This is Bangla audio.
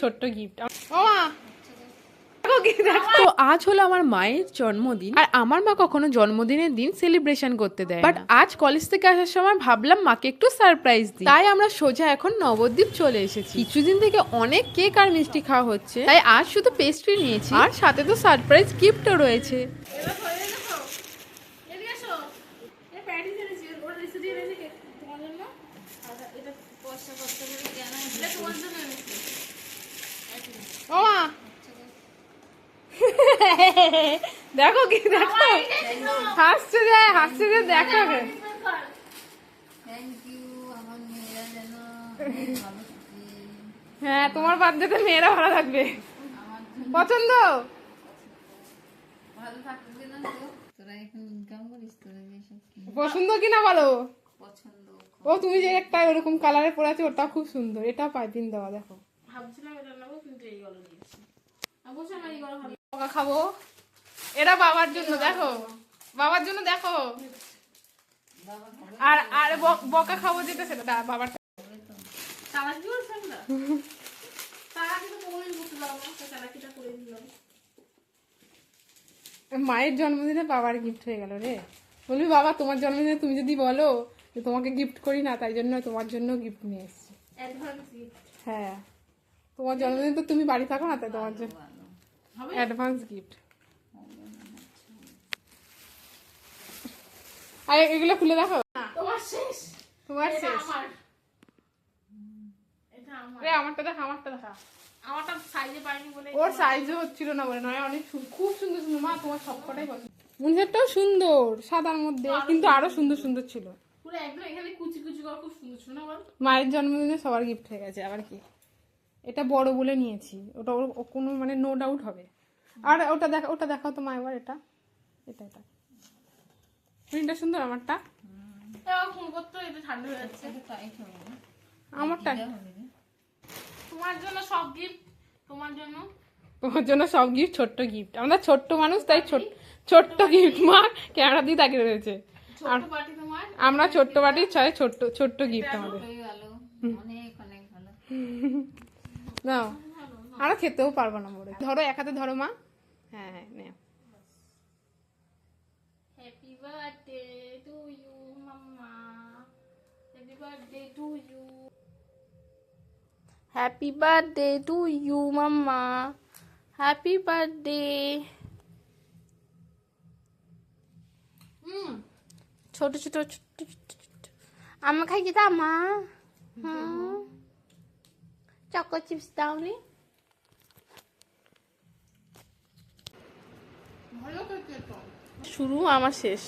ছোট্ট গিফট ও তো আজ হলো আমার মায়ের জন্মদিন আর আমার মা কখনো জন্মদিনের দিন সেলিব্রেশন করতে দেয় বাট আজ কলেজ থেকে আসার সময় ভাবলাম মাকে একটু সারপ্রাইজ দিই। তাই আমরা সোজা এখন নবদ্বীপ চলে এসেছি। কিছুদিন থেকে অনেক কেক আর মিষ্টি খাওয়া হচ্ছে। তাই আজ শুধু পেস্ট্রি নিয়েছি। আর সাথে তো সারপ্রাইজ গিফটও রয়েছে। ও দেখো কি দেখো। হাসছে যে হাসছে যে দেখো। হ্যাঁ তোমার বার্থডেতে মেয়েরা ভালো থাকবে। পছন্দ? ভালো থাকবে না তো? তোরা এখন ইনকাম করিস তোরা যেসব কি পছন্দ কিনা বলো? ও তুমি যে একটা ওরকম কালারের পরে আছে ওটা খুব সুন্দর। এটা পাইপিন দেওয়া দেখো। ভাবছিলাম এটা নেব কিন্তু এই গলো নিয়েছি খাব। এটা বাবার জন্য দেখো। বাবার জন্য দেখো। আর আর বকা খাব যেটা সেটা বাবার দিলাম মায়ের জন্মদিনে বাবার গিফট হয়ে গেল রে। বলবি বাবা তোমার জন্মদিনে তুমি যদি বলো যে তোমাকে গিফট করি না তাই জন্য তোমার জন্য গিফট নিয়ে এসেছি। হ্যাঁ। তোমার জন্মদিন তো তুমি বাড়ি থাকো না তাই তোমার জন্য অ্যাডভান্স গিফট আর এগুলো খুলে দেখো। তোমার শেষ। তোমার শেষ। আমার। এটা আমার। রে আমারটা দেখা আমারটা দেখা। আমারটা সাইজে পাইনি বলে ওর সাইজও হচ্ছিল না বলে নয় অনেক খুব সুন্দর সুন্দর। মা তোমার সবকটাই পছন্দ সুন্দর সাদার মধ্যে কিন্তু আরও সুন্দর সুন্দর ছিল। পুরো একদম এখানে কুচি কুচি করা খুব সুন্দর ছিল না মায়ের জন্মদিনে সবার গিফট হয়ে গেছে আবার কি? এটা বড় বলে নিয়েছি ওটা ওর ও কোনো মানে নো ডাউট হবে। আর ওটা দেখা ওটা দেখাও তো মা এবার এটা। এটা এটা। প্রিন্টটা সুন্দর আমারটা। ঠান্ডা হয়ে যাচ্ছে। আমারটা। তোমার জন্য সব গিফট তোমার জন্য। তোমার জন্য সব গিফট ছোট্ট গিফট আমরা ছোট্ট মানুষ তাই ছোট ছোট্ট গিফট মা ক্যামেরা দিয়ে তাকিয়ে রয়েছে ছোট পার্টি তোমার। আমরা ছোট্ট বাটির ছয় ছোট্ট ছোট্ট গিফট আমাদের। গেল। অনেক অনেক ভালো। নাও আমরা খেতেও পারব না মোড়ে ধরো এক হাতে ধরো মা। Happy birthday to you mamma happy birthday ছোট ছোট ছোট আমা খাই যেতা মা? চকো চিপস দাওনি শুরু আমার শেষ।